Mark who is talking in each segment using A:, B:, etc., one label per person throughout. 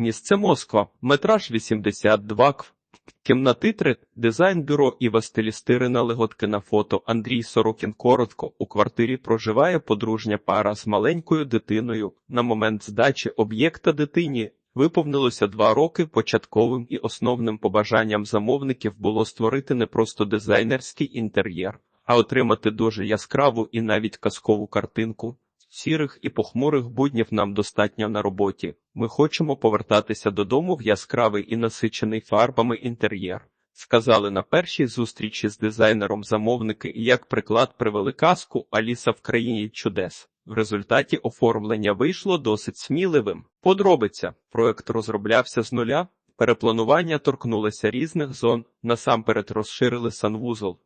A: Місце Москва, метраж 82 кв. Кімнати 3, дизайн бюро Іва Стилістирина леготки на фото Андрій Сорокін коротко. У квартирі проживає подружня пара з маленькою дитиною. На момент здачі об'єкта дитині виповнилося два роки. Початковим і основним побажанням замовників було створити не просто дизайнерський інтер'єр, а отримати дуже яскраву і навіть казкову картинку. Сірих і похмурих буднів нам достатньо на роботі. Ми хочемо повертатися додому в яскравий і насичений фарбами інтер'єр. Сказали на першій зустрічі з дизайнером замовники, і як приклад привели казку Аліса в країні чудес. В результаті оформлення вийшло досить сміливим. Подробиця проект розроблявся з нуля. Перепланування торкнулося різних зон. Насамперед розширили санвузол.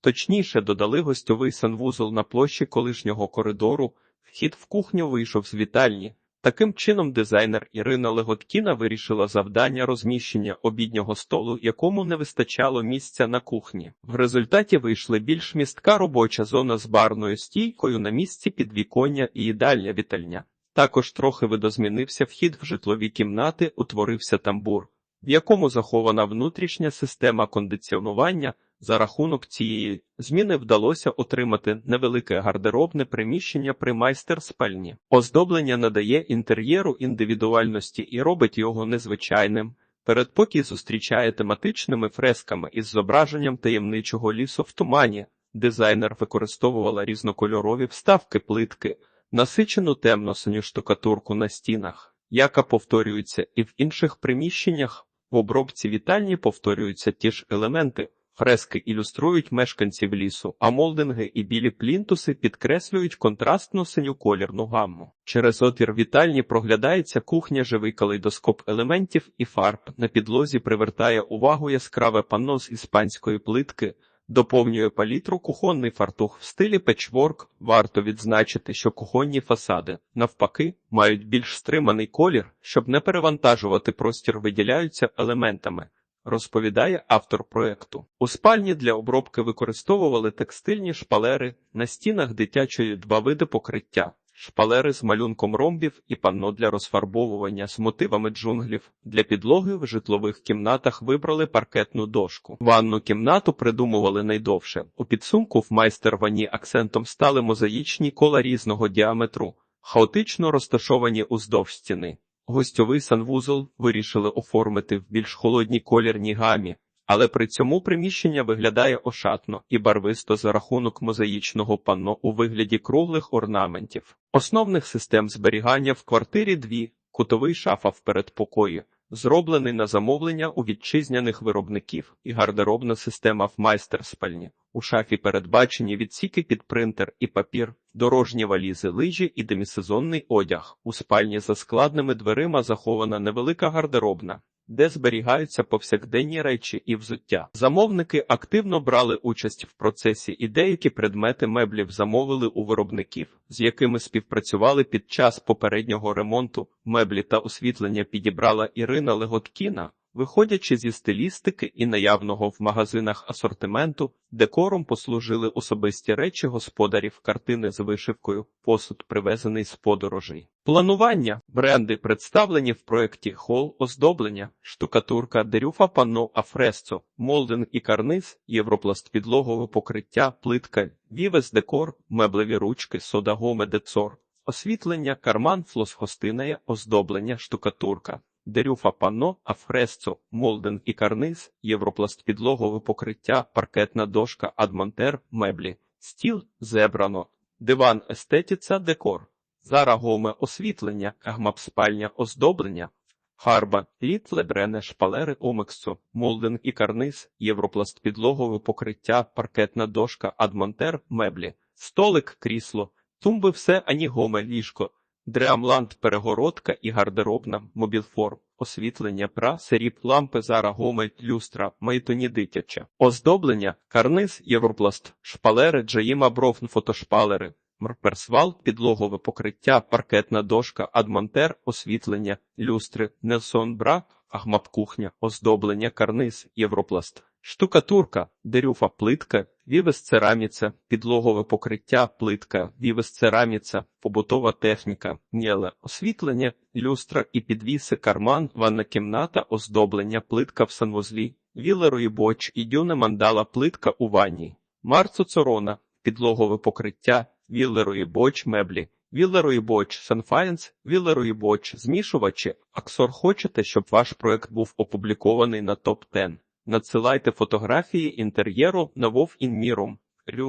A: Точніше, додали гостьовий санвузол на площі колишнього коридору. Вхід в кухню вийшов з вітальні. Таким чином, дизайнер Ірина Леготкіна вирішила завдання розміщення обіднього столу, якому не вистачало місця на кухні. В результаті вийшли більш містка робоча зона з барною стійкою на місці підвіконня і їдальня вітальня. Також трохи видозмінився вхід в житлові кімнати, утворився тамбур, в якому захована внутрішня система кондиціонування. За рахунок цієї зміни вдалося отримати невелике гардеробне приміщення при майстер-спальні. Оздоблення надає інтер'єру індивідуальності і робить його незвичайним. Передпокій зустрічає тематичними фресками із зображенням таємничого лісу в тумані. Дизайнер використовувала різнокольорові вставки плитки, насичену темно-синю штукатурку на стінах, яка повторюється і в інших приміщеннях. В обробці вітальні повторюються ті ж елементи. Фрески ілюструють мешканців лісу, а молдинги і білі плінтуси підкреслюють контрастну синю колірну гамму. Через отвір вітальні проглядається кухня, живий калейдоскоп елементів і фарб. На підлозі привертає увагу яскраве панно з іспанської плитки, доповнює палітру кухонний фартух в стилі печворк. Варто відзначити, що кухонні фасади, навпаки, мають більш стриманий колір, щоб не перевантажувати простір, виділяються елементами розповідає автор проекту. У спальні для обробки використовували текстильні шпалери, на стінах дитячої два види покриття. Шпалери з малюнком ромбів і панно для розфарбовування з мотивами джунглів. Для підлоги в житлових кімнатах вибрали паркетну дошку. Ванну кімнату придумували найдовше. У підсумку в майстер-ванні акцентом стали мозаїчні кола різного діаметру, хаотично розташовані уздовж стіни. Гостьовий санвузол вирішили оформити в більш холодній колірній гамі, але при цьому приміщення виглядає ошатно і барвисто за рахунок мозаїчного панно у вигляді круглих орнаментів. Основних систем зберігання в квартирі дві, кутовий шафа в передпокої, зроблений на замовлення у вітчизняних виробників, і гардеробна система в майстер-спальні. У шафі передбачені відсіки під принтер і папір, дорожні валізи, лижі і демісезонний одяг. У спальні за складними дверима захована невелика гардеробна, де зберігаються повсякденні речі і взуття. Замовники активно брали участь в процесі і деякі предмети меблів замовили у виробників, з якими співпрацювали під час попереднього ремонту. Меблі та освітлення підібрала Ірина Леготкіна. Виходячи зі стилістики і наявного в магазинах асортименту, декором послужили особисті речі господарів, картини з вишивкою, посуд, привезений з подорожей. Планування бренди представлені в проєкті хол, оздоблення, штукатурка, дерюфа панно, афресцо, молдинг і карниз, європласт підлогове покриття, плитка, вівес декор, меблеві ручки, содагоме децор, освітлення, карман, флосхостинеє, оздоблення, штукатурка. Дерюфа панно, афресцо, молден і карниз, європласт підлогове покриття, паркетна дошка, адмонтер, меблі, стіл, зебрано, диван естетіця, декор, зарагоме освітлення, агмапспальня, оздоблення, харба, літ, лебрене, шпалери, омексо, молден і карниз, європласт підлогове покриття, паркетна дошка, адмонтер, меблі, столик, крісло, тумби все анігоме, ліжко, Дреамланд, перегородка і гардеробна, мобілформ, освітлення, пра, серіп, лампи, зара, гомель, люстра, майтоні дитяча, оздоблення, карниз, європласт, шпалери, джаїма, бровн, фотошпалери, мрперсвал, підлогове покриття, паркетна дошка, адмонтер, освітлення, люстри, нелсон бра, агмап кухня, оздоблення, карниз, європласт, Штукатурка, дерюфа плитка, вівес цераміця, підлогове покриття, плитка, вівес цераміця, побутова техніка, мєле, освітлення, люстра і підвіси, карман, ванна кімната, оздоблення, плитка в санвузлі, вілерої боч і дюна мандала плитка у ванні, марцу цорона, підлогове покриття, вілерої боч, меблі. Вілерої боч, Санфаєнс, Вілерої боч, змішувачі. Аксор хочете, щоб ваш проект був опублікований на топ 10 Надсилайте фотографії інтер'єру на Вов Інмірум. Рю.